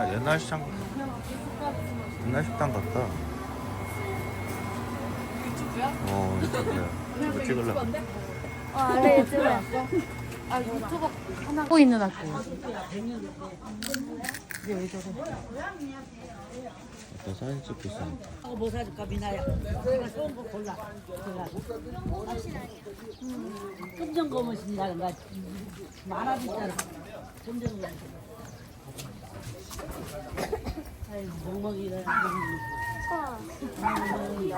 아, 옛날 시장 옛날 식당 같다. 유튜브야? 어 유튜브야. 이거 찍을래. 어, 알레 유튜브. 아 유튜버 하나 하고 있는 학교. 나 사진 찍고 있어. 어, 뭐 사줄까 미나야? 내가 좋은 거 골라. 골라. 금전 고무신이라는 거 많아도 있잖아. 금전 고무신. 아이 멍멍이라. 멍멍이.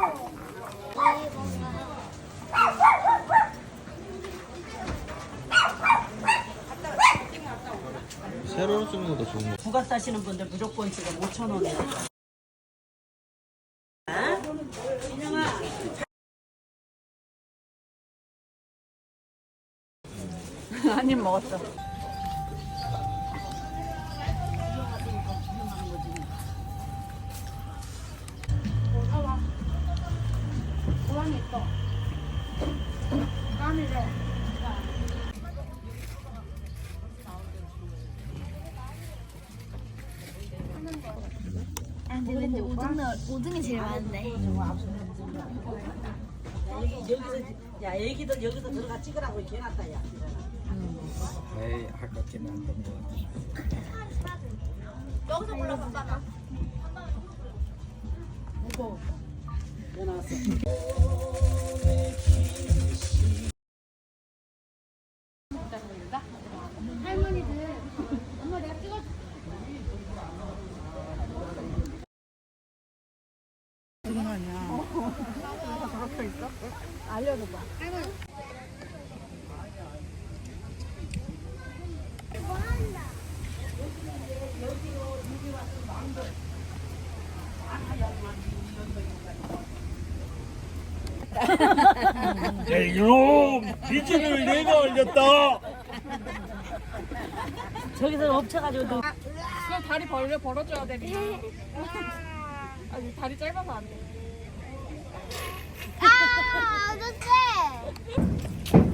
세로로 찍는 것도 좋은 거. 부각 사시는 분들 무조건 지금 5천 원에. 한입 먹었어. 근데 근데 5등, 5등이 제일 많은데. 여기, 여기서 야 애기들 여기서 들어가 찍으라고 이렇게 해놨다 야. 에이 아깝긴 한데 여기서 올라갔잖아. 해놨어. 할머니 야 이놈 비즈를 내가 올렸다! 저기서 엎쳐가지고 너 그럼 다리 벌려 벌어줘야 돼 미나 아니 다리 짧아서 안 돼 아, 아저씨.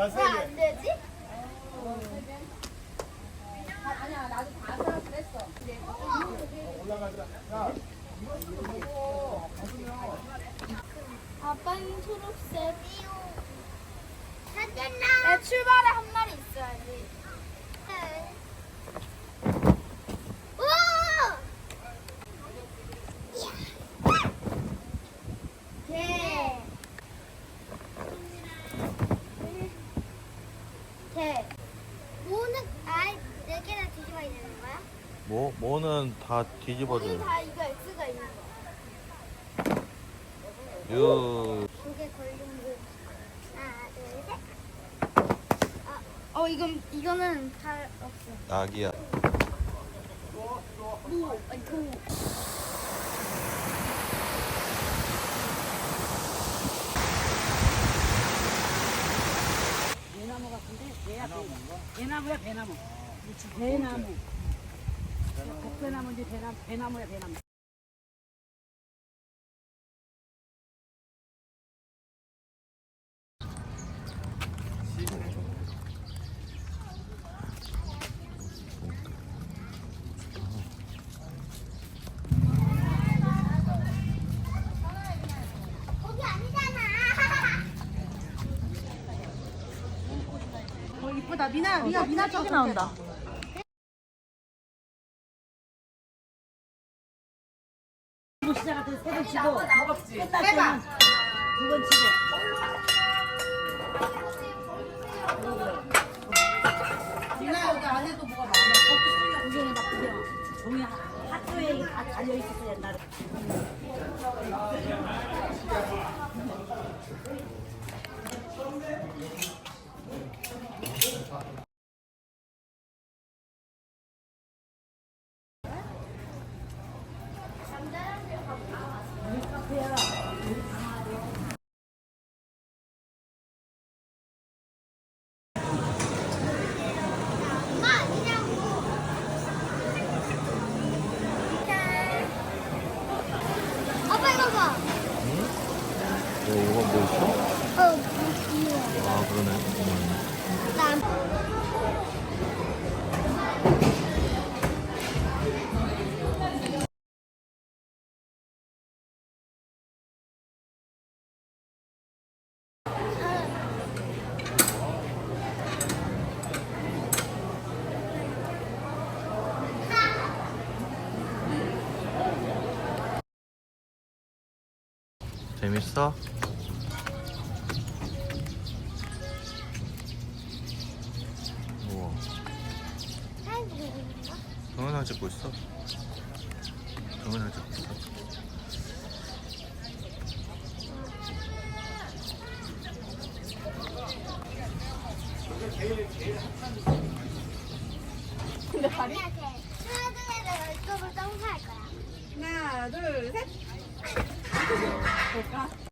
왜 안 되지? 아빠는 초록색. 내 출발에 한 마리 있어야지. 우와! 개. 개. 모는 아이 네 개나 뒤집어야 되는 거야? 뭐 뭐는 다 뒤집어져요. 다 이거 X가 있는 거. 유 두개 걸린 거. 하나, 둘, 셋. 아, 어, 이건 이거는 다 없어. 낙이야. 무, 아니 도. 배나무 같은데 배야 배. 배나무야 배나무. 배나무. 백배나무인지 배나무 배나무야 배나무. 거기 아니잖아. 어 이쁘다 미나 미나 미나 저기 나온다. 때 세번 치고 때는 두번 치고. 미나 여기 안에도 뭐가 많아 구경해 봐 구경. 종이 학교에 다 달려 있었어 옛날에. 남자 그러네. 재밌어? 있어? 동영상 찍고 있어? 근데 다리? 하나, 둘, 셋. 이쪽으로 점프할 거야. 하나, 둘, 셋. 볼까?